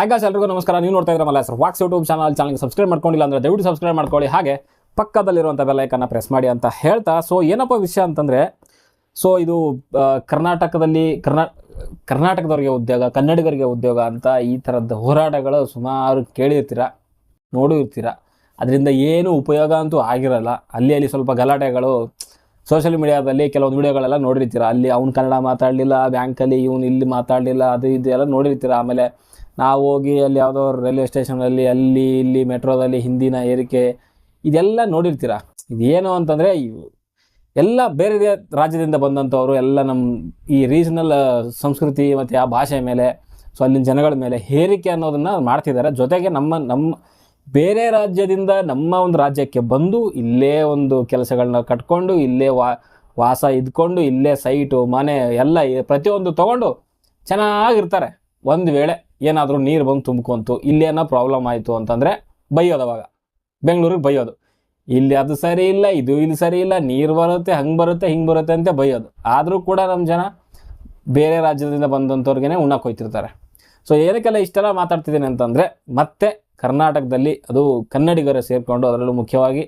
Guys ಎಲ್ರಿಗೂ ನಮಸ್ಕಾರ. ನೀವು ನೋಡ್ತಾ ಇದ್ರೆ ಮಲ್ಲ ಸರ್ ವಾಕ್ಸ್ ಯೂಟ್ಯೂಬ್ ಚಾನಲ್. ಚಾನಲ್ಗೆ ಸಬ್ಸ್ಕ್ರೈಬ್ ಮಾಡ್ಕೊಂಡಿಲ್ಲ ಅಂದರೆ ದಯವಿಟ್ಟು ಸಬ್ಸ್ಕ್ರೈಬ್ ಮಾಡ್ಕೊಳ್ಳಿ. ಹಾಗೆ ಪಕ್ಕದಲ್ಲಿರುವಂಥ ಬೆಲ್ಲೈಕನ್ನು ಪ್ರೆಸ್ ಮಾಡಿ ಅಂತ ಹೇಳ್ತಾ. ಸೊ ಏನಪ್ಪ ವಿಷಯ ಅಂತಂದರೆ ಸೊ ಇದು ಕರ್ನಾಟಕದಲ್ಲಿ, ಕರ್ನಾ, ಕರ್ನಾಟಕದವ್ರಿಗೆ ಉದ್ಯೋಗ, ಕನ್ನಡಿಗರಿಗೆ ಉದ್ಯೋಗ ಅಂತ ಈ ಥರದ ಹೋರಾಟಗಳು ಸುಮಾರು ಕೇಳಿರ್ತೀರ? ನೋಡೂ ಇರ್ತೀರ ಅದರಿಂದ ಏನು ಉಪಯೋಗ ಅಂತೂ ಆಗಿರಲ್ಲ. ಅಲ್ಲಿ ಅಲ್ಲಿ ಸ್ವಲ್ಪ ಗಲಾಟೆಗಳು ಸೋಷಿಯಲ್ ಮೀಡಿಯಾದಲ್ಲಿ ಕೆಲವೊಂದು ವಿಡಿಯೋಗಳೆಲ್ಲ ನೋಡಿರ್ತೀರ? ಅಲ್ಲಿ ಅವ್ನು ಕನ್ನಡ ಮಾತಾಡಲಿಲ್ಲ ಬ್ಯಾಂಕಲ್ಲಿ ಇವನು ಇಲ್ಲಿ ಮಾತಾಡಲಿಲ್ಲ, ಅದು ಇದು ಎಲ್ಲ ನೋಡಿರ್ತೀರ? ಆಮೇಲೆ ನಾವು ಹೋಗಿ ಅಲ್ಲಿ ಯಾವುದೋ ರೈಲ್ವೆ ಸ್ಟೇಷನಲ್ಲಿ ಅಲ್ಲಿ ಇಲ್ಲಿ ಮೆಟ್ರೋದಲ್ಲಿ ಹಿಂದಿನ ಏರಿಕೆ, ಇದೆಲ್ಲ ನೋಡಿರ್ತೀರ? ಇದೇನು ಅಂತಂದರೆ ಎಲ್ಲ ಬೇರೆ ರಾಜ್ಯದಿಂದ ಬಂದಂಥವರು, ಎಲ್ಲ ನಮ್ಮ ಈ ರೀಜನಲ್ ಸಂಸ್ಕೃತಿ ಮತ್ತು ಆ ಭಾಷೆ ಮೇಲೆ ಸೊ ಅಲ್ಲಿನ ಜನಗಳ ಮೇಲೆ ಹೇರಿಕೆ ಅನ್ನೋದನ್ನು ಮಾಡ್ತಿದ್ದಾರೆ. ಜೊತೆಗೆ ನಮ್ಮ ನಮ್ಮ ಬೇರೆ ರಾಜ್ಯದಿಂದ ನಮ್ಮ ಒಂದು ರಾಜ್ಯಕ್ಕೆ ಬಂದು ಇಲ್ಲೇ ಒಂದು ಕೆಲಸಗಳನ್ನ ಕಟ್ಕೊಂಡು, ಇಲ್ಲೇ ವಾ, ವಾಸ ಇದ್ಕೊಂಡು, ಇಲ್ಲೇ ಸೈಟು ಮನೆ ಎಲ್ಲ ಪ್ರತಿಯೊಂದು ತೊಗೊಂಡು ಚೆನ್ನಾಗಿರ್ತಾರೆ. ಒಂದು ವೇಳೆ ಏನಾದರೂ ನೀರು ಬಂದು ತುಂಬ್ಕೊಂತು, ಇಲ್ಲೇನೋ ಪ್ರಾಬ್ಲಮ್ ಆಯಿತು ಅಂತಂದರೆ ಬೈಯೋದು ಅವಾಗ. ಬೆಂಗಳೂರಿಗೆ ಬೈಯೋದು. ಇಲ್ಲಿ ಅದು ಸರಿ ಇಲ್ಲ, ಇದು ಇಲ್ಲಿ ಸರಿ ಇಲ್ಲ, ನೀರು ಬರುತ್ತೆ, ಹಂಗೆ ಬರುತ್ತೆ, ಹಿಂಗೆ ಬರುತ್ತೆ ಅಂತ ಬೈಯೋದು. ಆದರೂ ಕೂಡ ನಮ್ಮ ಜನ ಬೇರೆ ರಾಜ್ಯದಿಂದ ಬಂದಂಥವ್ರಿಗೇ ಉಣ್ಣಕ್ಕೆ ಹೋಯ್ತಿರ್ತಾರೆ. ಸೊ ಏನಕ್ಕೆಲ್ಲ ಇಷ್ಟೆಲ್ಲ ಮಾತಾಡ್ತಿದ್ದೀನಿ ಅಂತಂದರೆ, ಮತ್ತೆ ಕರ್ನಾಟಕದಲ್ಲಿ ಅದು ಕನ್ನಡಿಗರ ಸೇರಿಕೊಂಡು ಅದರಲ್ಲೂ ಮುಖ್ಯವಾಗಿ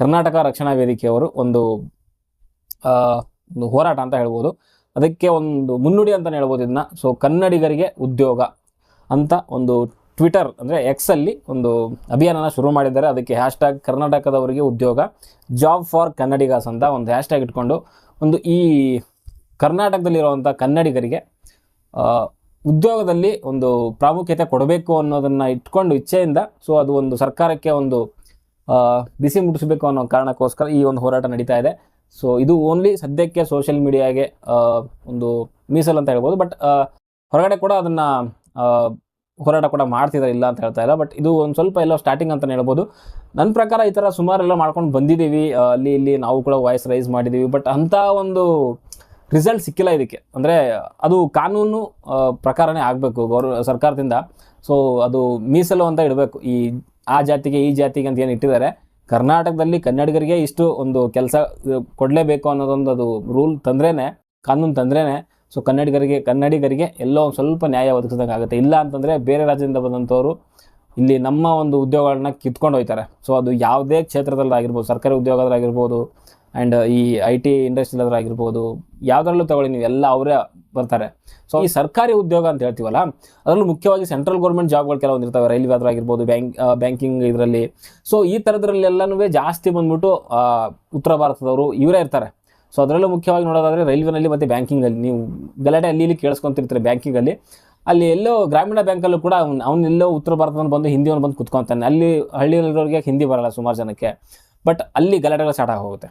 ಕರ್ನಾಟಕ ರಕ್ಷಣಾ ವೇದಿಕೆಯವರು ಒಂದು ಹೋರಾಟ ಅಂತ ಹೇಳ್ಬೋದು. ಅದಕ್ಕೆ ಒಂದು ಮುನ್ನುಡಿ ಅಂತಲೇ ಹೇಳ್ಬೋದು ಇದನ್ನ. ಸೊ ಕನ್ನಡಿಗರಿಗೆ ಉದ್ಯೋಗ. ಅಂತ ಒಂದು ಟ್ವಿಟರ್ ಅಂದರೆ ಎಕ್ಸಲ್ಲಿ ಒಂದು ಅಭಿಯಾನನ ಶುರು ಮಾಡಿದ್ದಾರೆ. ಅದಕ್ಕೆ ಹ್ಯಾಶ್ಟ್ಯಾಗ್ ಕರ್ನಾಟಕದವರಿಗೆ ಉದ್ಯೋಗ ಜಾಬ್ ಫಾರ್ ಕನ್ನಡಿಗಾಸ್ ಅಂತ ಒಂದು ಹ್ಯಾಶ್ ಟ್ಯಾಗ್ ಇಟ್ಕೊಂಡು ಒಂದು ಈ ಕರ್ನಾಟಕದಲ್ಲಿರುವಂಥ ಕನ್ನಡಿಗರಿಗೆ ಉದ್ಯೋಗದಲ್ಲಿ ಒಂದು ಪ್ರಾಮುಖ್ಯತೆ ಕೊಡಬೇಕು ಅನ್ನೋದನ್ನು ಇಟ್ಕೊಂಡು ಇಚ್ಛೆಯಿಂದ ಸೊ ಅದು ಒಂದು ಸರ್ಕಾರಕ್ಕೆ ಒಂದು ಬಿಸಿ ಮುಟ್ಟಿಸಬೇಕು ಅನ್ನೋ ಕಾರಣಕ್ಕೋಸ್ಕರ ಈ ಒಂದು ಹೋರಾಟ ನಡೀತಾ ಇದೆ. ಸೊ ಇದು ಓನ್ಲಿ ಸದ್ಯಕ್ಕೆ ಸೋಷಿಯಲ್ ಮೀಡಿಯಾಗೆ ಒಂದು ಮೀಸಲು ಅಂತ ಹೇಳ್ಬೋದು. ಬಟ್ ಹೊರಗಡೆ ಕೂಡ ಅದನ್ನು ಹೋರಾಟ ಕೂಡ ಮಾಡ್ತಿದ್ದಾರೆ ಇಲ್ಲ ಅಂತ ಹೇಳ್ತಾ ಇಲ್ಲ. ಬಟ್ ಇದು ಒಂದು ಸ್ವಲ್ಪ ಎಲ್ಲ ಸ್ಟಾರ್ಟಿಂಗ್ ಅಂತಲೇ ಹೇಳ್ಬೋದು. ನನ್ನ ಪ್ರಕಾರ ಈ ಥರ ಸುಮಾರು ಎಲ್ಲ ಮಾಡ್ಕೊಂಡು ಬಂದಿದ್ದೀವಿ ಅಲ್ಲಿ ಇಲ್ಲಿ ನಾವು ಕೂಡ ವಾಯ್ಸ್ ರೈಸ್ ಮಾಡಿದ್ದೀವಿ ಬಟ್ ಅಂಥ ಒಂದು ರಿಸಲ್ಟ್ ಸಿಕ್ಕಿಲ್ಲ ಇದಕ್ಕೆ. ಅಂದರೆ ಅದು ಕಾನೂನು ಪ್ರಕಾರನೇ ಆಗಬೇಕು ಗೌರ್, ಸರ್ಕಾರದಿಂದ. ಸೊ ಅದು ಮೀಸಲು ಅಂತ ಇಡಬೇಕು. ಈ, ಆ ಜಾತಿಗೆ, ಈ ಜಾತಿಗೆ ಅಂತ ಏನು ಇಟ್ಟಿದ್ದಾರೆ. ಕರ್ನಾಟಕದಲ್ಲಿ ಕನ್ನಡಿಗರಿಗೆ ಇಷ್ಟು ಒಂದು ಕೆಲಸ ಕೊಡಲೇಬೇಕು ಅನ್ನೋದೊಂದು ಅದು ರೂಲ್ ತಂದ್ರೇ ಕಾನೂನು ತಂದ್ರೇ ಸೊ ಕನ್ನಡಿಗರಿಗೆ ಕನ್ನಡಿಗರಿಗೆ ಎಲ್ಲೋ ಒಂದು ಸ್ವಲ್ಪ ನ್ಯಾಯ ಒದಗಿಸ್ದಂಗೆ ಆಗುತ್ತೆ. ಇಲ್ಲ ಅಂತಂದರೆ ಬೇರೆ ರಾಜ್ಯದಿಂದ ಬಂದಂಥವ್ರು ಇಲ್ಲಿ ನಮ್ಮ ಒಂದು ಉದ್ಯೋಗಗಳನ್ನ ಕಿತ್ಕೊಂಡು ಹೋಗ್ತಾರೆ ಸೊ ಅದು ಯಾವುದೇ ಕ್ಷೇತ್ರದಲ್ಲಾಗಿರ್ಬೋದು, ಸರ್ಕಾರಿ ಉದ್ಯೋಗದಲ್ಲಾಗಿರ್ಬೋದು ಆ್ಯಂಡ್ ಈ ಐ ಟಿ ಇಂಡಸ್ಟ್ರಿಯಲ್ಲಾಗಿರ್ಬೋದು, ಯಾವುದರಲ್ಲೂ ತಗೊಳ್ಳಿ ನೀವು ಎಲ್ಲ ಅವರೇ ಬರ್ತಾರೆ. ಸೊ ಈ ಸರ್ಕಾರಿ ಉದ್ಯೋಗ ಅಂತ ಹೇಳ್ತೀವಲ್ಲ, ಅದರಲ್ಲೂ ಮುಖ್ಯವಾಗಿ ಸೆಂಟ್ರಲ್ ಗೌರ್ಮೆಂಟ್ ಜಾಬ್ಗಳು ಕೆಲವೊಂದು ಇರ್ತವೆ. ರೈಲ್ವೆ ಆಗಿರ್ಬೋದು, ಬ್ಯಾಂಕ್ ಬ್ಯಾಂಕಿಂಗ್ ಇದರಲ್ಲಿ. ಸೊ ಈ ಥರದ್ರಲ್ಲೆಲ್ಲನೂ ಜಾಸ್ತಿ ಬಂದ್ಬಿಟ್ಟು ಉತ್ತರ ಭಾರತದವರು ಇವರೇ ಇರ್ತಾರೆ. ಸೊ ಅದರಲ್ಲೂ ಮುಖ್ಯವಾಗಿ ನೋಡೋದಾದರೆ ರೈಲ್ವೆನಲ್ಲಿ ಮತ್ತು ಬ್ಯಾಂಕಿಂಗಲ್ಲಿ ನೀವು ಗಲಾಟೆ ಅಲ್ಲಿ ಇಲ್ಲಿ ಕೇಳಿಸ್ಕೊತಿರ್ತಾರೆ ಬ್ಯಾಂಕಿಂಗಲ್ಲಿ. ಅಲ್ಲಿ ಎಲ್ಲೋ ಗ್ರಾಮೀಣ ಬ್ಯಾಂಕಲ್ಲೂ ಕೂಡ ಅವ್ನು ಅವನೆಲ್ಲೋ ಉತ್ತರ ಭಾರತದಲ್ಲಿ ಬಂದು ಹಿಂದಿಯವನು ಬಂದು ಕುತ್ಕೊತಾನೆ. ಅಲ್ಲಿ ಹಳ್ಳಿಯಲ್ಲಿರೋರಿಗೆ ಹಿಂದಿ ಬರಲ್ಲ ಸುಮಾರು ಜನಕ್ಕೆ. ಬಟ್ ಅಲ್ಲಿ ಗಲಾಟೆಗಳು ಸ್ಟಾರ್ಟ್ ಆಗೋಗುತ್ತೆ.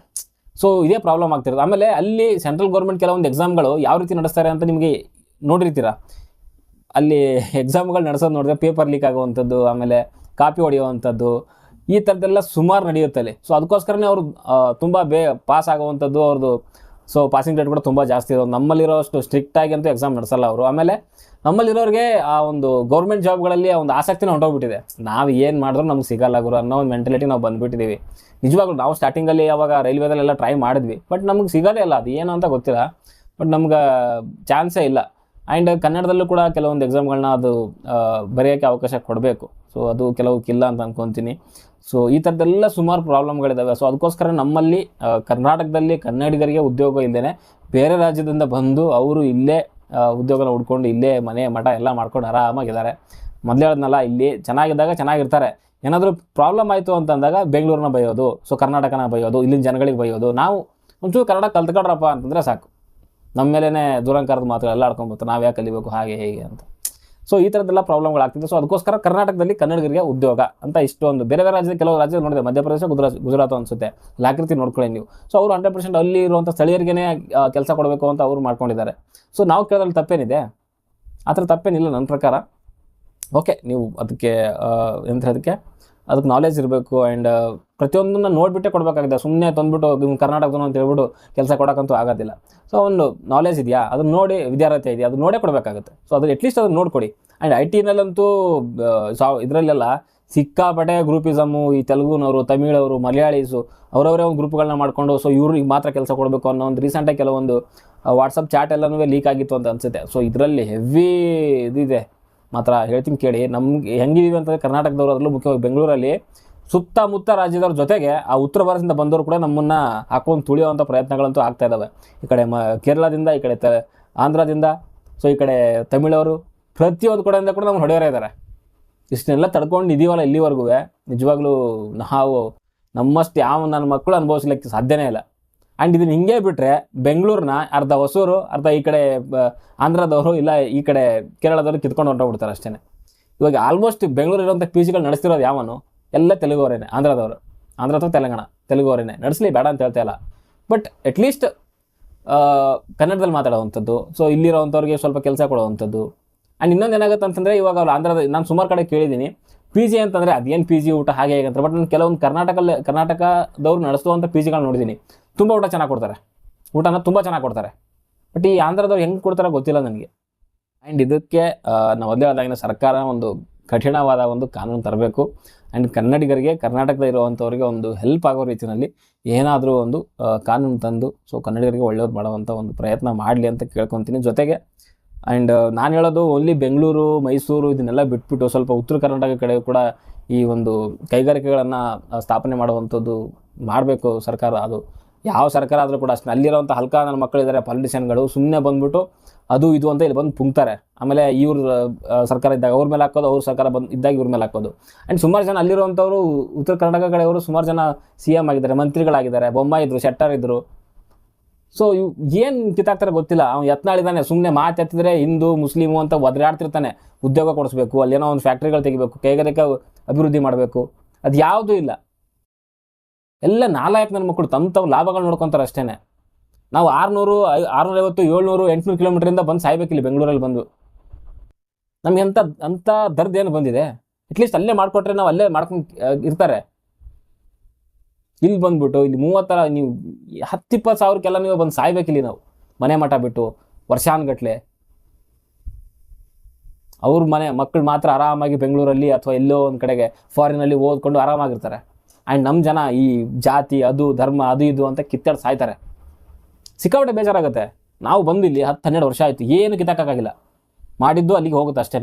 ಸೊ ಇದೇ ಪ್ರಾಬ್ಲಮ್ ಆಗ್ತಿರೋದು. ಆಮೇಲೆ ಅಲ್ಲಿ ಸೆಂಟ್ರಲ್ ಗೌರ್ಮೆಂಟ್ ಕೆಲವೊಂದು ಎಕ್ಸಾಮ್ಗಳು ಯಾವ ರೀತಿ ನಡೆಸ್ತಾರೆ ಅಂತ ನಿಮಗೆ ನೋಡಿರ್ತೀರ? ಅಲ್ಲಿ ಎಕ್ಸಾಮ್ಗಳು ನಡೆಸೋದು ನೋಡಿದ್ರೆ ಪೇಪರ್ ಲೀಕ್ ಆಗುವಂಥದ್ದು, ಆಮೇಲೆ ಕಾಪಿ ಹೊಡೆಯುವಂಥದ್ದು ಈ ಥರದ್ದೆಲ್ಲ ಸುಮಾರು ನಡೆಯುತ್ತೆ ಅಲ್ಲಿ. ಸೊ ಅದಕ್ಕೋಸ್ಕರನೇ ಅವರು ತುಂಬ ಬೇ ಪಾಸ್ ಆಗುವಂಥದ್ದು ಅವ್ರದ್ದು ಸೊ ಪಾಸಿಂಗ್ ರೇಟ್ ಕೂಡ ತುಂಬ ಜಾಸ್ತಿ ಇರೋದು. ನಮ್ಮಲ್ಲಿರೋ ಅಷ್ಟು ಸ್ಟ್ರಿಕ್ಟಾಗಿ ಅಂತೂ ಎಕ್ಸಾಮ್ ನಡೆಸಲ್ಲ ಅವರು. ಆಮೇಲೆ ನಮ್ಮಲ್ಲಿರೋರಿಗೆ ಆ ಒಂದು ಗೌರ್ಮೆಂಟ್ ಜಾಬ್ಗಳಲ್ಲಿ ಆ ಒಂದು ಆಸಕ್ತಿನ ಹೊಂಟೋಗ್ಬಿಟ್ಟಿದೆ. ನಾವು ಏನು ಮಾಡಿದ್ರು ನಮ್ಗೆ ಸಿಗಲ್ಲ ಗುರು ಅನ್ನೋ ಒಂದು ಮೆಂಟಲಿಟಿ ನಾವು ಬಂದುಬಿಟ್ಟಿದ್ದೀವಿ ನಿಜವಾಗ್ಲೂ ನಾವು ಸ್ಟಾರ್ಟಿಂಗಲ್ಲಿ ಯಾವಾಗ ರೈಲ್ವೆದಲ್ಲೆಲ್ಲ ಟ್ರೈ ಮಾಡಿದ್ವಿ. ಬಟ್ ನಮ್ಗೆ ಸಿಗೋದೇ ಇಲ್ಲ. ಅದು ಏನು ಅಂತ ಗೊತ್ತಿಲ್ಲ. ಬಟ್ ನಮ್ಗೆ ಚಾನ್ಸೇ ಇಲ್ಲ. ಆ್ಯಂಡ್ ಕನ್ನಡದಲ್ಲೂ ಕೂಡ ಕೆಲವೊಂದು ಎಕ್ಸಾಮ್ಗಳನ್ನ ಅದು ಬರೆಯೋಕ್ಕೆ ಅವಕಾಶ ಕೊಡಬೇಕು. ಸೊ ಅದು ಕೆಲವಕ್ಕಿಲ್ಲ ಅಂತ ಅನ್ಕೊತೀನಿ. ಸೊ ಈ ಥರದ್ದೆಲ್ಲ ಸುಮಾರು ಪ್ರಾಬ್ಲಮ್ಗಳಿದ್ದಾವೆ ಸೊ ಅದಕ್ಕೋಸ್ಕರ ನಮ್ಮಲ್ಲಿ ಕರ್ನಾಟಕದಲ್ಲಿ ಕನ್ನಡಿಗರಿಗೆ ಉದ್ಯೋಗ ಇಲ್ಲದೇ ಬೇರೆ ರಾಜ್ಯದಿಂದ ಬಂದು ಅವರು ಇಲ್ಲೇ ಉದ್ಯೋಗನ ಹುಡ್ಕೊಂಡು ಇಲ್ಲೇ ಮನೆ ಮಠ ಎಲ್ಲ ಮಾಡ್ಕೊಂಡು ಆರಾಮಾಗಿದ್ದಾರೆ. ಮೊದಲೇ ಹೇಳಿದ್ನಲ್ಲ, ಇಲ್ಲಿ ಚೆನ್ನಾಗಿದ್ದಾಗ ಚೆನ್ನಾಗಿರ್ತಾರೆ. ಏನಾದರೂ ಪ್ರಾಬ್ಲಮ್ ಆಯಿತು ಅಂತಂದಾಗ ಬೆಂಗಳೂರನ್ನ ಬೈಯೋದು, ಸೊ ಕರ್ನಾಟಕನ ಬೈಯೋದು, ಇಲ್ಲಿನ ಜನಗಳಿಗೆ ಬೈಯೋದು. ನಾವು ಒಂಚೂರು ಕನ್ನಡ ಕಲ್ತ್ಕೊಡ್ರಪ್ಪ ಅಂತಂದರೆ ಸಾಕು. ನಮ್ಮ ಮೇಲೇ ದುರಂಕಾರದ ಮಾತುಗಳೆಲ್ಲ ಆಡ್ಕೊಂಡ್ಬರ್ತಾರೆ ನಾವು ಯಾಕೆ ಕಲಿಬೇಕು, ಹಾಗೆ ಹೇಗೆ ಅಂತ. ಸೊ ಈ ಥರದ್ದೆಲ್ಲ ಪ್ರಾಬ್ಲಮ್ಗಳಾಗ್ತಿದೆ ಸೊ ಅದಕ್ಕೋಸ್ಕರ ಕರ್ನಾಟಕದಲ್ಲಿ ಕನ್ನಡಿಗರಿಗೆ ಉದ್ಯೋಗ ಅಂತ ಇಷ್ಟೊಂದು. ಬೇರೆ ಬೇರೆ ರಾಜ್ಯದ ಕೆಲವು ರಾಜ್ಯದಲ್ಲಿ ನೋಡಿದೆ. ಮಧ್ಯಪ್ರದೇಶ ಗುಜರಾತ್ ಗುಜರಾತ್ ಅನಿಸುತ್ತೆ. ಲಾಕೃತಿ ನೋಡ್ಕೊಳ್ಳಿ ನೀವು. ಸೊ ಅವರು ಹಂಡ್ರೆಡ್ ಪರ್ಸೆಂಟ್ ಅಲ್ಲಿ ಇರುವಂಥ ಸ್ಥಳೀಯರಿಗೇ ಕೆಲಸ ಕೊಡಬೇಕು ಅಂತ ಅವರು ಮಾಡ್ಕೊಂಡಿದ್ದಾರೆ. ಸೊ ನಾವು ಕೇಳೋದ್ರಲ್ಲಿ ತಪ್ಪೇನಿದೆ? ಆ ಥರ ತಪ್ಪೇನಿಲ್ಲ ನನ್ನ ಪ್ರಕಾರ. ಓಕೆ ನೀವು ಅದಕ್ಕೆ ಎಂತ ಅದಕ್ಕೆ ನಾಲೆಜ್ ಇರಬೇಕು ಆ್ಯಂಡ್ ಪ್ರತಿಯೊಂದನ್ನು ನೋಡಿಬಿಟ್ಟೆ ಕೊಡಬೇಕಾಗಿದೆ. ಸುಮ್ಮನೆ ತಂದುಬಿಟ್ಟು ನಿಮ್ಮ ಕರ್ನಾಟಕದವನು ಅಂತ ಹೇಳ್ಬಿಟ್ಟು ಕೆಲಸ ಕೊಡೋಕ್ಕಂತೂ ಆಗೋದಿಲ್ಲ. ಸೊ ಒಂದು ನಾಲೆಜ್ ಇದೆಯಾ? ಅದನ್ನ ನೋಡಿ ವಿದ್ಯಾರ್ಥಿ ಇದೆಯಾ? ಅದು ನೋಡೇ ಕೊಡಬೇಕಾಗುತ್ತೆ. ಸೊ ಅದು ಅಟ್ಲೀಸ್ಟ್ ಅದನ್ನು ನೋಡಿಕೊಡಿ. ಆ್ಯಂಡ್ ಐ ಟಿನಲ್ಲಂತೂ ಸಾ, ಇದರಲ್ಲೆಲ್ಲ ಸಿಕ್ಕಾಪಟ್ಟೆ ಗ್ರೂಪಿಸಮು ಈ ತೆಲುಗುನವರು, ತಮಿಳವರು, ಮಲಯಾಳೀಸು, ಅವರವರೇ ಒಂದು ಗ್ರೂಪ್ಗಳನ್ನ ಮಾಡಿಕೊಂಡು ಸೊ ಇವ್ರಿಗೆ ಮಾತ್ರ ಕೆಲಸ ಕೊಡಬೇಕು ಅನ್ನೋ ಒಂದು ರೀಸೆಂಟಾಗಿ ಕೆಲವೊಂದು ವಾಟ್ಸಪ್ ಚಾಟ್ ಎಲ್ಲನೂ ಲೀಕ್ ಆಗಿತ್ತು ಅಂತ ಅನಿಸುತ್ತೆ. ಸೊ ಇದರಲ್ಲಿ ಹೆವಿ ಇದಿದೆ. ಮಾತ್ರ ಹೇಳ್ತೀನಿ ಕೇಳಿ. ನಮ್ಗೆ ಹೆಂಗಿದೀವಿ ಅಂತಂದರೆ ಕರ್ನಾಟಕದವರು ಅದರಲ್ಲೂ ಮುಖ್ಯವಾಗಿ ಬೆಂಗಳೂರಲ್ಲಿ ಸುತ್ತಮುತ್ತ ರಾಜ್ಯದವ್ರ ಜೊತೆಗೆ ಆ ಉತ್ತರ ಭಾರತದಿಂದ ಬಂದವರು ಕೂಡ ನಮ್ಮನ್ನು ಹಾಕೊಂಡು ತುಳಿಯುವಂಥ ಪ್ರಯತ್ನಗಳಂತೂ ಆಗ್ತಾ ಇದ್ದಾವೆ ಈ ಕಡೆ ಮ, ಕೇರಳದಿಂದ, ಈ ಕಡೆ ತ, ಆಂಧ್ರದಿಂದ, ಸೊ ಈ ಕಡೆ ತಮಿಳವರು ಪ್ರತಿಯೊಂದು ಕಡೆಯಿಂದ ಕೂಡ ನಮ್ಗೆ ಹೊಡೆಯೋರೇ ಇದ್ದಾರೆ ಇಷ್ಟನ್ನೆಲ್ಲ ತಡ್ಕೊಂಡು ಇದೀವಲ್ಲ ಇಲ್ಲಿವರೆಗೂ. ನಿಜವಾಗ್ಲೂ ನಾವು ನಮ್ಮಷ್ಟು ಯಾವ ನನ್ನ ಮಕ್ಕಳು ಅನುಭವಿಸ್ಲಿಕ್ಕೆ ಸಾಧ್ಯನೇ ಇಲ್ಲ. ಆ್ಯಂಡ್ ಇದನ್ನು ಹಿಂಗೆ ಬಿಟ್ಟರೆ ಬೆಂಗಳೂರನ್ನ ಅರ್ಧ ಹೊಸೂರು, ಅರ್ಧ ಈ ಕಡೆ ಆಂಧ್ರದವರು ಇಲ್ಲ ಈ ಕಡೆ ಕೇರಳದವರು ಕಿತ್ಕೊಂಡು ಹೊರಟೋಗ್ಬಿಡ್ತಾರೆ ಅಷ್ಟೇ ಇವಾಗ ಆಲ್ಮೋಸ್ಟ್ ಬೆಂಗಳೂರು ಇರುವಂಥ ಪಿ ಜಿಗಳು ನಡೆಸ್ತಿರೋದು ಯಾವನು? ಎಲ್ಲ ತೆಲುಗುವರೇನೆ ಆಂಧ್ರದವರು. ಆಂಧ್ರ ಅಥವಾ ತೆಲಂಗಾಣ ತೆಲುಗುವರೇನೆ ನಡೆಸಲಿ ಬೇಡ ಅಂತ ಹೇಳ್ತಾ ಇಲ್ಲ. ಬಟ್ ಅಟ್ಲೀಸ್ಟ್ ಕನ್ನಡದಲ್ಲಿ ಮಾತಾಡೋವಂಥದ್ದು. ಸೊ ಇಲ್ಲಿರೋವಂಥವ್ರಿಗೆ ಸ್ವಲ್ಪ ಕೆಲಸ ಕೊಡುವಂಥದ್ದು. ಆ್ಯಂಡ್ ಇನ್ನೊಂದು ಏನಾಗುತ್ತೆ ಅಂತಂದರೆ ಇವಾಗ ಅವ್ರು ಆಂಧ್ರದ, ನಾನು ಸುಮಾರು ಕಡೆ ಕೇಳಿದ್ದೀನಿ. ಪಿ ಜಿ ಅಂತಂದರೆ ಅದೇನು ಪಿ ಜಿ ಊಟ, ಹಾಗೆ ಹೇಗೆ ಬಟ್ ನಾನು ಕೆಲವೊಂದು ಕರ್ನಾಟಕದಲ್ಲಿ ಕರ್ನಾಟಕದವ್ರು ನಡೆಸುವಂಥ ಪಿ ಜಿಗಳನ್ನ ನೋಡಿದ್ದೀನಿ ತುಂಬ ಊಟ ಚೆನ್ನಾಗಿ ಕೊಡ್ತಾರೆ. ಊಟನ ತುಂಬ ಚೆನ್ನಾಗಿ ಕೊಡ್ತಾರೆ. ಬಟ್ ಈ ಆಂಧ್ರದವ್ರು ಹೆಂಗೆ ಕೊಡ್ತಾರೋ ಗೊತ್ತಿಲ್ಲ ನನಗೆ. ಆ್ಯಂಡ್ ಇದಕ್ಕೆ ನಾವು ಮೊದಲೇ ಆದಾಗಿನ ಸರ್ಕಾರ ಒಂದು ಕಠಿಣವಾದ ಒಂದು ಕಾನೂನು ತರಬೇಕು. ಆ್ಯಂಡ್ ಕನ್ನಡಿಗರಿಗೆ, ಕರ್ನಾಟಕದ ಇರುವಂಥವ್ರಿಗೆ ಒಂದು ಹೆಲ್ಪ್ ಆಗೋ ರೀತಿಯಲ್ಲಿ ಏನಾದರೂ ಒಂದು ಕಾನೂನು ತಂದು ಸೊ ಕನ್ನಡಿಗರಿಗೆ ಒಳ್ಳೇದು ಮಾಡುವಂಥ ಒಂದು ಪ್ರಯತ್ನ ಮಾಡಲಿ ಅಂತ ಕೇಳ್ಕೊತೀನಿ. ಜೊತೆಗೆ ಆ್ಯಂಡ್ ನಾನು ಹೇಳೋದು ಓನ್ಲಿ ಬೆಂಗಳೂರು ಮೈಸೂರು ಇದನ್ನೆಲ್ಲ ಬಿಟ್ಬಿಟ್ಟು ಸ್ವಲ್ಪ ಉತ್ತರ ಕರ್ನಾಟಕ ಕಡೆ ಕೂಡ ಈ ಒಂದು ಕೈಗಾರಿಕೆಗಳನ್ನು ಸ್ಥಾಪನೆ ಮಾಡುವಂಥದ್ದು ಮಾಡಬೇಕು ಸರ್ಕಾರ ಅದು. ಯಾವ ಸರ್ಕಾರ ಆದರೂ ಕೂಡ ಅಷ್ಟೇ, ಅಲ್ಲಿರೋವಂಥ ಹಲ್ಕ ನನ್ನ ಮಕ್ಕಳಿದ್ದಾರೆ ಪಾಲಿಟಿಷಿಯನ್ಗಳು ಸುಮ್ಮನೆ ಬಂದ್ಬಿಟ್ಟು ಅದು ಇದು ಅಂತ ಇಲ್ಲಿ ಬಂದು ಪುಂಕ್ತಾರೆ ಆಮೇಲೆ ಇವ್ರ ಸರ್ಕಾರ ಇದ್ದಾಗ ಅವ್ರ ಮೇಲೆ ಹಾಕೋದು, ಅವ್ರ ಸರ್ಕಾರ ಬಂದು, ಇದ್ದಾಗ ಇವ್ರ ಮೇಲೆ ಹಾಕೋದು. ಆ್ಯಂಡ್ ಸುಮಾರು ಜನ ಅಲ್ಲಿರುವಂಥವ್ರು ಉತ್ತರ ಕರ್ನಾಟಕ ಕಡೆಯವರು ಸುಮಾರು ಜನ ಸಿ ಎಂ ಆಗಿದ್ದಾರೆ, ಮಂತ್ರಿಗಳಾಗಿದ್ದಾರೆ, ಬೊಮ್ಮಾಯಿ ಇದ್ರು, ಶೆಟ್ಟರ್ ಇದ್ರು ಸೊ ಇವ್ ಏನು ಕಿತ್ತಾಕ್ತಾರೆ ಗೊತ್ತಿಲ್ಲ. ಅವ್ನು ಯತ್ನಾಳಿದಾನೆ ಸುಮ್ಮನೆ ಮಾತೆತ್ತಿದ್ರೆ ಹಿಂದೂ, ಮುಸ್ಲಿಮು ಅಂತ ಒದರಾಡ್ತಿರ್ತಾನೆ. ಉದ್ಯೋಗ ಕೊಡಿಸ್ಬೇಕು, ಅಲ್ಲೇನೋ ಒಂದು ಫ್ಯಾಕ್ಟ್ರಿಗಳು ತೆಗಿಬೇಕು, ಕೈಗಾರಿಕಾ ಅಭಿವೃದ್ಧಿ ಮಾಡಬೇಕು. ಅದು ಯಾವುದೂ ಇಲ್ಲ. ಎಲ್ಲ ನಾಲ್ಕು ನನ್ನ ಮಕ್ಕಳು ತಮ್ಮ ತಮ್ಮ ಲಾಭಗಳು ನೋಡ್ಕೊತಾರೆ ಅಷ್ಟೇ ನಾವು ಆರುನೂರು ಐವತ್ತು ಏಳ್ನೂರು, ಎಂಟುನೂರು ಕಿಲೋಮೀಟ್ರಿಂದ ಬಂದು ಸಾಯ್ಬೇಕಿಲ್ಲ ಬೆಂಗಳೂರಲ್ಲಿ ಬಂದು. ನಮಗೆ ಅಂಥ ಅಂಥ ದರ್ದು ಏನು ಬಂದಿದೆ? ಅಟ್ಲೀಸ್ಟ್ ಅಲ್ಲೇ ಮಾಡಿಕೊಟ್ರೆ ನಾವು ಅಲ್ಲೇ ಮಾಡ್ಕೊಂಡು ಇರ್ತಾರೆ. ಇಲ್ಲಿ ಬಂದ್ಬಿಟ್ಟು ಇಲ್ಲಿ ಮೂವತ್ತರ ನೀವು ಹತ್ತಿಪ್ಪತ್ತು ಸಾವಿರಕ್ಕೆಲ್ಲ ನೀವು ಬಂದು ಸಾಯ್ಬೇಕಿಲ್ಲಿ ನಾವು. ಮನೆ ಮಠ ಬಿಟ್ಟು, ವರ್ಷಾನ್ಗಟ್ಲೆ. ಅವ್ರ ಮನೆ ಮಕ್ಕಳು ಮಾತ್ರ ಆರಾಮಾಗಿ ಬೆಂಗಳೂರಲ್ಲಿ ಅಥವಾ ಎಲ್ಲೋ ಒಂದು ಕಡೆಗೆ ಫಾರಿನಲ್ಲಿ ಓದ್ಕೊಂಡು ಆರಾಮಾಗಿರ್ತಾರೆ. ಆ್ಯಂಡ್ ನಮ್ಮ ಜನ ಈ ಜಾತಿ, ಅದು ಧರ್ಮ, ಅದು ಇದು ಅಂತ ಕಿತ್ತಾಡಿ ಸಾಯ್ತಾರೆ. ಸಿಕ್ಕಾಪಟ್ಟೆ ಬೇಜಾರಾಗುತ್ತೆ. ನಾವು ಬಂದು ಇಲ್ಲಿ ಹತ್ತು ಹನ್ನೆರಡು ವರ್ಷ ಆಯಿತು, ಏನು ಕಿತ್ತಾಕಾಗಿಲ್ಲ ಮಾಡಿದ್ದು ಅಲ್ಲಿಗೆ ಹೋಗುತ್ತೆ ಅಷ್ಟೇ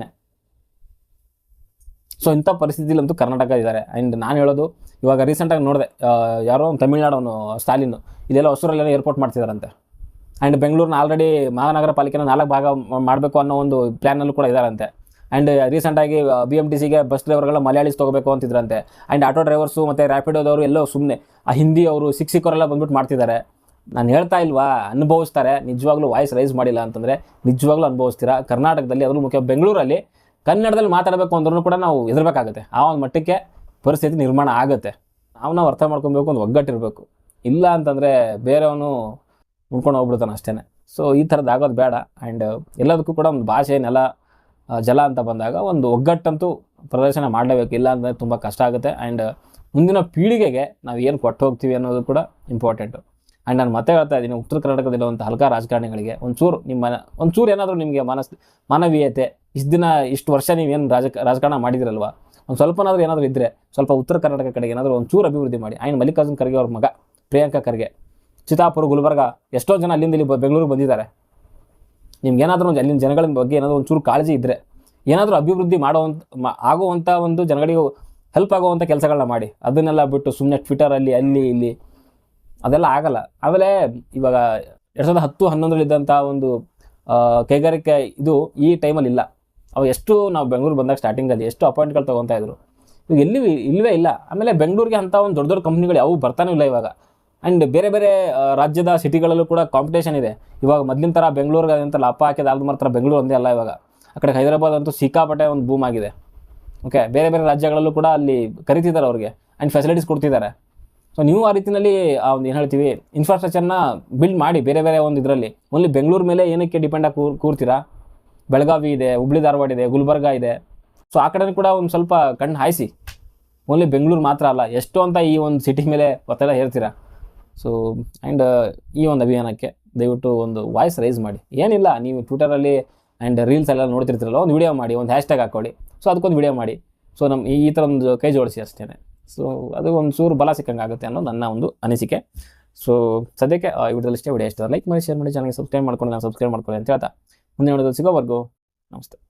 ಸೊ ಇಂಥ ಪರಿಸ್ಥಿತಿಲಂತೂ ಕರ್ನಾಟಕ ಇದ್ದಾರೆ. ಆ್ಯಂಡ್ ನಾನು ಹೇಳೋದು, ಇವಾಗ ರೀಸೆಂಟಾಗಿ ನೋಡಿದೆ ಯಾರೋ ಒಂದು ತಮಿಳ್ನಾಡವನು, ಸ್ಟಾಲಿನ್, ಇಲ್ಲೆಲ್ಲ ಹೊಸೂರಲ್ಲೆಲ್ಲ ಏರ್ಪೋರ್ಟ್ ಮಾಡ್ತಿದ್ದಾರಂತೆ ಆ್ಯಂಡ್ ಬೆಂಗಳೂರಿನ ಆಲ್ರೆಡಿ ಮಹಾನಗರ ಪಾಲಿಕೆನ ನಾಲ್ಕು ಭಾಗ ಮಾಡಬೇಕು ಅನ್ನೋ ಒಂದು ಪ್ಲ್ಯಾನಲ್ಲೂ ಕೂಡ ಇದ್ದಾರಂತೆ ಆ್ಯಂಡ್ ರೀಸೆಂಟಾಗಿ ಬಿ ಎಂ ಟಿ ಸಿಗೆ ಬಸ್ ಡ್ರೈವರ್ಗಳ ಮಲಯಾಳಿಸ್ ತೊಗೋಬೇಕು ಅಂತಿದ್ರಂತೆ. ಆ್ಯಂಡ್ ಆಟೋ ಡ್ರೈವರ್ಸು ಮತ್ತು ರ್ಯಾಪಿಡೋದವರು ಎಲ್ಲೋ ಸುಮ್ಮನೆ ಆ, ಹಿಂದಿ ಅವರು ಸಿಕ್ ಸಿಕ್ಕವರೆಲ್ಲ ಬಂದ್ಬಿಟ್ಟು ಮಾಡ್ತಿದ್ದಾರೆ. ನಾನು ಹೇಳ್ತಾ ಇಲ್ವಾ, ಅನುಭವಿಸ್ತಾರೆ. ನಿಜವಾಗ್ಲೂ ವಾಯ್ಸ್ ರೈಸ್ ಮಾಡಿಲ್ಲ ಅಂತಂದರೆ ನಿಜವಾಗ್ಲೂ ಅನುಭವಿಸ್ತೀರಾ? ಕರ್ನಾಟಕದಲ್ಲಿ ಅದರಲ್ಲೂ ಮುಖ್ಯ, ಬೆಂಗಳೂರಲ್ಲಿ ಕನ್ನಡದಲ್ಲಿ ಮಾತಾಡಬೇಕು ಅಂದ್ರೂ ಕೂಡ ನಾವು ಹೆದರ್ಬೇಕಾಗುತ್ತೆ. ಆ ಒಂದು ಮಟ್ಟಕ್ಕೆ ಪರಿಸ್ಥಿತಿ ನಿರ್ಮಾಣ ಆಗುತ್ತೆ. ನಾವು ನಾವು ಅರ್ಥ ಮಾಡ್ಕೊಬೇಕು ಒಂದು ಒಗ್ಗಟ್ಟಿರಬೇಕು. ಇಲ್ಲ ಅಂತಂದರೆ ಬೇರೆಯವನು ಉಳ್ಕೊಂಡು ಹೋಗ್ಬಿಡ್ತಾನೆ ಅಷ್ಟೇ ಸೊ ಈ ಥರದ್ದು ಆಗೋದು ಬೇಡ. ಆ್ಯಂಡ್ ಎಲ್ಲದಕ್ಕೂ ಕೂಡ ಒಂದು ಭಾಷೆ, ನೆಲ ಜಲ ಅಂತ ಬಂದಾಗ ಒಂದು ಒಗ್ಗಟ್ಟಂತೂ ಪ್ರದರ್ಶನ ಮಾಡಲೇಬೇಕು. ಇಲ್ಲ ಅಂದರೆ ತುಂಬ ಕಷ್ಟ ಆಗುತ್ತೆ. ಆ್ಯಂಡ್ ಮುಂದಿನ ಪೀಳಿಗೆಗೆ ನಾವು ಏನು ಕೊಟ್ಟು ಹೋಗ್ತೀವಿ ಅನ್ನೋದು ಕೂಡ ಇಂಪಾರ್ಟೆಂಟು ಆ್ಯಂಡ್ ನಾನು ಮತ್ತೆ ಹೇಳ್ತಾ ಇದ್ದೀನಿ, ಉತ್ತರ ಕರ್ನಾಟಕದಲ್ಲಿರುವಂಥ ಹಲ್ಕಾ ರಾಜಕಾರಣಿಗಳಿಗೆ ಒಂಚೂರು ನಿಮ್ಮ ಒಂಚೂರು ಏನಾದರೂ ನಿಮಗೆ ಮನಸ್, ಮಾನವೀಯತೆ ಇಷ್ಟು ದಿನ, ಇಷ್ಟು ವರ್ಷ ನೀವೇನು ರಾಜ ರಾಜಕಾರಣ ಮಾಡಿದಿರಲ್ವ? ಒಂದು ಸ್ವಲ್ಪನಾದರೂ ಏನಾದರೂ ಇದ್ದರೆ ಸ್ವಲ್ಪ ಉತ್ತರ ಕರ್ನಾಟಕ ಕಡೆಗೆ ಏನಾದರೂ ಒಂಚೂರು ಅಭಿವೃದ್ಧಿ ಮಾಡಿ. ಆಯ್ನ ಮಲ್ಲಿಕಾರ್ಜುನ್ ಖರ್ಗೆ ಅವ್ರ ಮಗ, ಪ್ರಿಯಾಂಕಾ ಖರ್ಗೆ. ಚಿತಾಪುರ ಗುಲ್ಬರ್ಗ, ಎಷ್ಟೋ ಜನ ಅಲ್ಲಿಂದ ಇಲ್ಲಿ ಬೆಂಗಳೂರಿಗೆ ಬಂದಿದ್ದಾರೆ. ನಿಮ್ಗೆ ಏನಾದರೂ ಒಂದು ಅಲ್ಲಿನ ಜನಗಳ ಬಗ್ಗೆ ಏನಾದರೂ ಒಂಚೂರು ಕಾಳಜಿ ಇದ್ದರೆ ಏನಾದರೂ ಅಭಿವೃದ್ಧಿ ಮಾಡುವಂಥ ಆಗುವಂಥ ಒಂದು ಜನಗಳಿಗೆ ಹೆಲ್ಪ್ ಆಗುವಂಥ ಕೆಲಸಗಳನ್ನ ಮಾಡಿ. ಅದನ್ನೆಲ್ಲ ಬಿಟ್ಟು ಸುಮ್ಮನೆ ಟ್ವಿಟರಲ್ಲಿ ಅಲ್ಲಿ ಇಲ್ಲಿ, ಅದೆಲ್ಲ ಆಗಲ್ಲ. ಆಮೇಲೆ ಇವಾಗ ಎರಡು ಸಾವಿರದ ಹತ್ತು ಹನ್ನೊಂದರಲ್ಲಿದ್ದಂಥ ಒಂದು ಕೈಗಾರಿಕೆ ಇದು ಈ ಟೈಮಲ್ಲಿ ಇಲ್ಲ. ಅವು ಎಷ್ಟು ನಾವು ಬೆಂಗಳೂರು ಬಂದಾಗ ಸ್ಟಾರ್ಟಿಂಗಲ್ಲಿ ಎಷ್ಟು ಅಪಾಯಿಂಟ್ಗಳು ತೊಗೊತಾ ಇದ್ರು. ಇವಾಗ ಎಲ್ಲಿ ಇಲ್ಲವೇ ಇಲ್ಲ. ಆಮೇಲೆ ಬೆಂಗಳೂರಿಗೆ ಅಂಥ ಒಂದು ದೊಡ್ಡ ದೊಡ್ಡ ಕಂಪ್ನಿಗಳು ಯಾವು ಬರ್ತಾನೂ ಇಲ್ಲ ಇವಾಗ. ಆ್ಯಂಡ್ ಬೇರೆ ಬೇರೆ ರಾಜ್ಯದ ಸಿಟಿಗಳಲ್ಲೂ ಕೂಡ ಕಾಂಪಿಟೇಷನ್ ಇದೆ. ಇವಾಗ ಮೊದಲಿನ ಥರ ಬೆಂಗಳೂರಿಗೆ ಅಂತ ಲಪ್ಪ ಹಾಕಿದ ಆಲ್ದು ಮಾತ್ರ ಬೆಂಗಳೂರು ಒಂದೇ ಅಲ್ಲ ಇವಾಗ. ಆ ಕಡೆ ಹೈದರಾಬಾದ್ ಅಂತೂ ಸಿಕ್ಕಾಪಟ್ಟೆ ಒಂದು ಬೂಮ್ ಆಗಿದೆ. ಓಕೆ ಬೇರೆ ಬೇರೆ ರಾಜ್ಯಗಳಲ್ಲೂ ಕೂಡ ಅಲ್ಲಿ ಕರಿತಿದ್ದಾರೆ ಅವ್ರಿಗೆ. ಆ್ಯಂಡ್ ಫೆಸಿಲಿಟೀಸ್ ಕೊಡ್ತಿದ್ದಾರೆ. ಸೊ ನೀವು ಆ ರೀತಿಯಲ್ಲಿ ಒಂದು ಏನು ಹೇಳ್ತೀವಿ ಇನ್ಫ್ರಾಸ್ಟ್ರಕ್ಚರ್ನ ಬಿಲ್ಡ್ ಮಾಡಿ ಬೇರೆ ಬೇರೆ ಒಂದು ಇದರಲ್ಲಿ. ಓನ್ಲಿ ಬೆಂಗಳೂರು ಮೇಲೆ ಏನಕ್ಕೆ ಡಿಪೆಂಡ್ ಆಗಿ ಕೂರ್ತೀರಾ? ಬೆಳಗಾವಿ ಇದೆ, ಹುಬ್ಳಿ ಧಾರವಾಡ ಇದೆ, ಗುಲ್ಬರ್ಗ ಇದೆ. ಸೊ ಆ ಕಡೆ ಕೂಡ ಒಂದು ಸ್ವಲ್ಪ ಕಣ್ಣು ಹಾಯಿಸಿ. ಓನ್ಲಿ ಬೆಂಗಳೂರು ಮಾತ್ರ ಅಲ್ಲ, ಎಷ್ಟು ಅಂತ ಈ ಒಂದು ಸಿಟಿ ಮೇಲೆ ಒತ್ತಡ ಹೇಳ್ತೀರಾ ಸೊ ಆ್ಯಂಡ್ ಈ ಒಂದು ಅಭಿಯಾನಕ್ಕೆ ದಯವಿಟ್ಟು ಒಂದು ವಾಯ್ಸ್ ರೈಸ್ ಮಾಡಿ. ಏನಿಲ್ಲ, ನೀವು ಟ್ವಿಟರಲ್ಲಿ ಆ್ಯಂಡ್ ರೀಲ್ಸ್ ಎಲ್ಲ ನೋಡ್ತಿರ್ತೀರಲ್ಲ, ಒಂದು ವಿಡಿಯೋ ಮಾಡಿ, ಒಂದು ಹ್ಯಾಶ್ಟ್ಯಾಗ್ ಹಾಕೊಳ್ಳಿ. ಸೊ ಅದಕ್ಕೊಂದು ವಿಡಿಯೋ ಮಾಡಿ. ಸೊ ನಮ್ಮ ಈ ಥರ ಒಂದು ಕೈ ಜೋಡಿಸಿ ಅಷ್ಟೇ ಸೊ ಅದು ಒಂದು ಚೂರು ಬಲ ಸಿಕ್ಕಂಗೆ ಆಗುತ್ತೆ ಅನ್ನೋದು ನನ್ನ ಒಂದು ಅನಿಸಿಕೆ. ಸೊ ಸದ್ಯಕ್ಕೆ ಈ ವಿಡಿಯೋದಲ್ಲಿ ಇಷ್ಟೇ. ವಿಡಿಯೋ ಇಷ್ಟ ಲೈಕ್ ಮಾಡಿ ಶೇರ್ ಮಾಡಿ ಚಾನಲ್ಗೆ ಸಬ್ಸ್ಕ್ರೈಬ್ ಮಾಡ್ಕೊಂಡು, ನಾನು ಸಬ್ಸ್ಕ್ರೈಬ್ ಮಾಡ್ಕೊಳ್ಳಿ ಅಂತ ಹೇಳ್ತಾ. ಮುಂದೆ ನೋಡೋದು ಸಿಗೋವರೆಗೂ ನಮಸ್ತೆ